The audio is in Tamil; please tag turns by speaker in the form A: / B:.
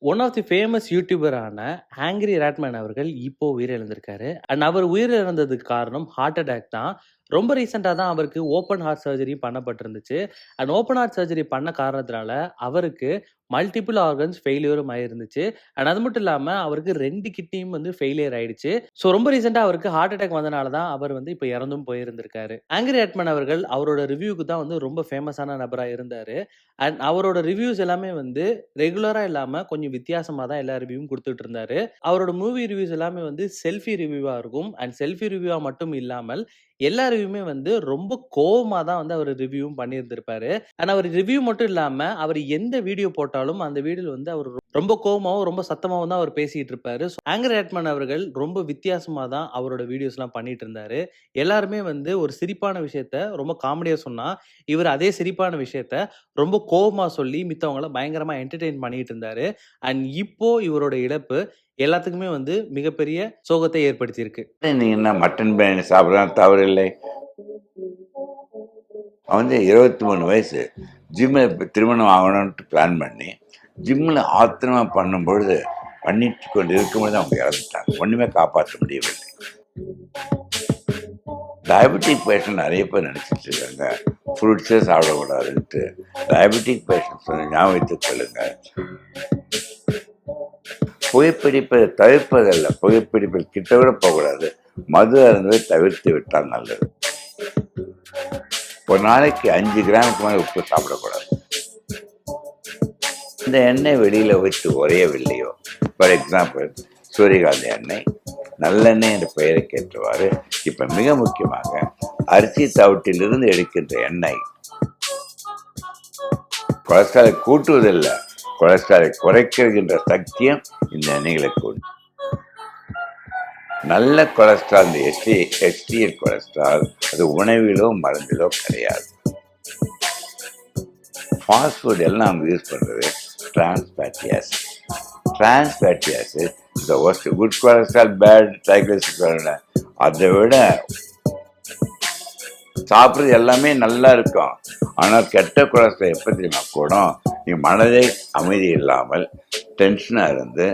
A: ஒன் ஆஃப் தி ஃபேமஸ் யூடியூபரான ஆங்கிரி ராட்மேன் அவர்கள் இப்போ உயிரிழந்திருக்காரு. அண்ட் அவர் உயிரிழந்ததுக்கு காரணம் ஹார்ட் அட்டாக் தான். ரொம்ப ரீசெண்டாக தான் அவருக்கு ஓப்பன் ஹார்ட் சர்ஜரி பண்ணப்பட்டிருந்துச்சு. அண்ட் ஓப்பன் ஹார்ட் சர்ஜரி பண்ண காரணத்தினால அவருக்கு மல்டிபிள் ஆர்கன்ஸ் ஃபெயிலியரும் ஆயிருந்துச்சு. அண்ட் அது மட்டும் இல்லாமல் அவருக்கு ரெண்டு கிட்னியும் வந்து ஃபெயிலியர் ஆயிடுச்சு. ஸோ ரொம்ப ரீசெண்டாக அவருக்கு ஹார்ட் அட்டாக் வந்தனால தான் அவர் வந்து இப்போ இறந்தும் போயிருந்திருக்காரு. ஆங்கிரி அட்மன் அவர்கள் அவரோட ரிவ்யூக்கு தான் வந்து ரொம்ப ஃபேமஸான நபராக இருந்தார் அண்ட் அவரோட ரிவ்யூஸ் எல்லாமே வந்து ரெகுலராக இல்லாமல் கொஞ்சம் வித்தியாசமாக தான் எல்லா ரிவ்யூவும் கொடுத்துட்டு இருந்தாரு. அவரோட மூவி ரிவ்யூஸ் எல்லாமே வந்து செல்ஃபி ரிவ்யூவாக இருக்கும். அண்ட் செல்ஃபி ரிவ்யூவாக மட்டும் இல்லாமல் எல்லாரையுமே வந்து ரொம்ப கோவமா தான் வந்து அவர் ரிவ்யூவும் பண்ணியிருந்திருப்பாரு. ஆனால் அவர் ரிவ்யூ மட்டும் இல்லாம அவர் எந்த வீடியோ போட்டாலும் அந்த வீடியோல வந்து அவர் ரொம்ப கோபமாகவும் ரொம்ப சத்தமாகவும் தான் அவர் பேசிகிட்டு இருப்பாரு. ஸோ ஆங்கர் ராட்மேன் அவர்கள் ரொம்ப வித்தியாசமாக தான் அவரோட வீடியோஸ்லாம் பண்ணிட்டு இருந்தாரு. எல்லாருமே வந்து ஒரு சிரிப்பான விஷயத்த ரொம்ப காமெடியாக சொன்னால் இவர் அதே சிரிப்பான விஷயத்த ரொம்ப கோபமாக சொல்லி மித்தவங்கள பயங்கரமாக என்டர்டெயின் பண்ணிட்டு இருந்தாரு. அண்ட் இப்போ இவரோட இழப்பு எல்லாத்துக்குமே வந்து மிகப்பெரிய சோகத்தை ஏற்படுத்தியிருக்கு.
B: என்ன மட்டன் பிரியாணி சாப்பிடலாம் இல்லை அவன் வந்து 23 வயசு. ஜிம்மில் திருமணம் ஆகணும்ட்டு பிளான் பண்ணி, ஜிம்ல ஆத்திரமா பண்ணும்பொழுது, பண்ணிட்டு கொண்டு இருக்கும்போது அவங்க இறந்துட்டாங்க. ஒன்றுமே காப்பாற்ற முடியவில்லை. டயபெட்டிக் பேஷண்ட் நிறைய பேர் நினச்சிட்டு இருக்காங்க. ஃப்ரூட்ஸே சாப்பிடக்கூடாதுன்ட்டு. டயபெட்டிக் பேஷண்ட்ஸ் வந்து ஞாபகம் வைத்துக் கொள்ளுங்க. புகைப்பிடிப்பை தவிர்ப்பதல்ல. புகைப்பிடிப்பில் கிட்ட கூட போகக்கூடாது. மது அருந்ததை தவிர்த்து விட்டால் நல்லது. ஒரு நாளைக்கு அஞ்சு கிராமுக்கு மேலே உப்பு சாப்பிடக்கூடாது. இந்த எண்ணெய் வெளியில வைத்து உறையவில்லையோ, ஃபார் எக்ஸாம்பிள் சூரியகாந்தி எண்ணெய், நல்லெண்ணெய் என்ற பெயருக்கு ஏற்றவாறு, இப்போ மிக முக்கியமாக அரிசி தவிட்டிலிருந்து எடுக்கின்ற எண்ணெய் கொலஸ்ட்ராலை கூட்டுவதில்லை. கொலஸ்ட்ராலை குறைக்கின்ற சக்தியும் இந்த எண்ணெய்களுக்கு உண்டு. நல்ல கொலஸ்ட்ரால் இந்த எஸ்டி எஸ்டிஎல் கொலஸ்ட்ரால் அது உணவிலோ, மருந்திலோ கிடையாது. ஃபாஸ்ட் ஃபுட் எல்லாம் யூஸ் பண்ணுறது trans fatty acid. Trans fatty acid இந்த worst, good cholesterol, bad triglyceride அதை விட சாப்பிட்றது எல்லாமே நல்லா இருக்கும். ஆனால் கெட்ட கொலஸ்ட்ரால் எப்போ தெரியுமா கூடும்? நீ மனதை அமைதி இல்லாமல் டென்ஷனாக இருந்து